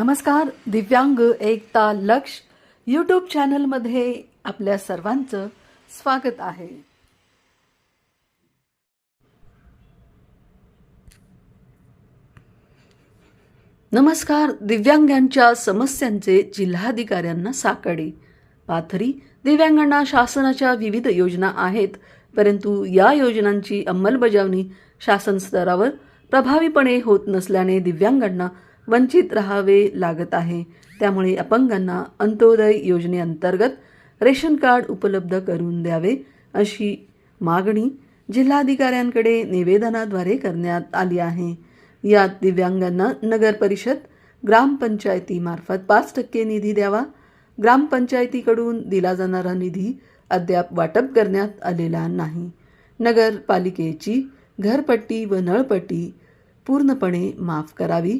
नमस्कार दिव्यांग एकता लक्ष यूट्यूब चॅनलमध्ये आपल्या सर्वांचं स्वागत आहे. नमस्कार दिव्यांगांच्या समस्यांचे जिल्हाधिकाऱ्यांना साकडे. पाथरी दिव्यांगांना शासनाच्या विविध योजना आहेत परंतु या योजनांची अंमलबजावणी शासन स्तरावर प्रभावीपणे होत नसल्याने दिव्यांगांना वंचित राहावे लागत आहे. त्यामुळे अपंगांना अंत्योदय योजनेअंतर्गत रेशन कार्ड उपलब्ध करून द्यावे अशी मागणी जिल्हाधिकाऱ्यांकडे निवेदनाद्वारे करण्यात आली आहे. यात दिव्यांगांना नगर परिषद ग्रामपंचायतीमार्फत पाच टक्के निधी द्यावा ग्रामपंचायतीकडून दिला जाणारा निधी अद्याप वाटप करण्यात आलेला नाही. नगरपालिकेची घरपट्टी व नळपट्टी पूर्णपणे माफ करावी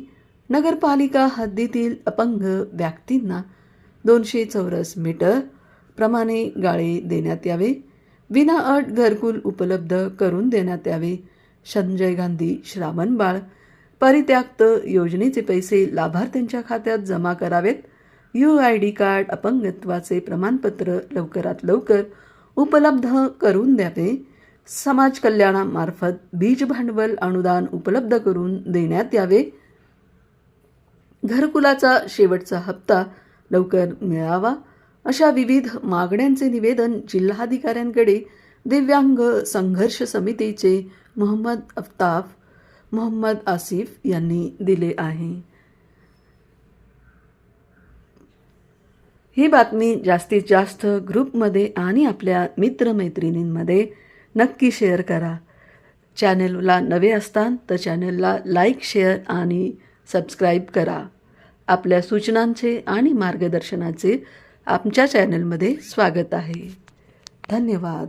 नगरपालिका हद्दीतील अपंग व्यक्तींना दोनशे चौरस मीटर प्रमाणे गाळे देण्यात यावे. विनाअट घरकुल उपलब्ध करून देण्यात यावे. संजय गांधी श्रावणबाळ परित्याक्त योजनेचे पैसे लाभार्थ्यांच्या खात्यात जमा करावेत. यू आय डी कार्ड अपंगत्वाचे प्रमाणपत्र लवकरात लवकर उपलब्ध करून द्यावे. समाज कल्याणामार्फत बीज भांडवल अनुदान उपलब्ध करून देण्यात यावे. घरकुलाचा शेवटचा हप्ता लवकर मिळावा अशा विविध मागण्यांचे निवेदन जिल्हाधिकाऱ्यांकडे दिव्यांग संघर्ष समितीचे मोहम्मद अफ्ताफ मोहम्मद आसिफ यांनी दिले आहे. ही बातमी जास्तीत जास्त ग्रुपमध्ये आणि आपल्या मित्रमैत्रिणींमध्ये नक्की शेअर करा. चॅनलला नवे असतान तर चॅनलला लाईक शेअर आणि सबस्क्राईब करा. आपल्या सूचनांचे आणि मार्गदर्शनाचे आमच्या चॅनलमध्ये स्वागत आहे. धन्यवाद.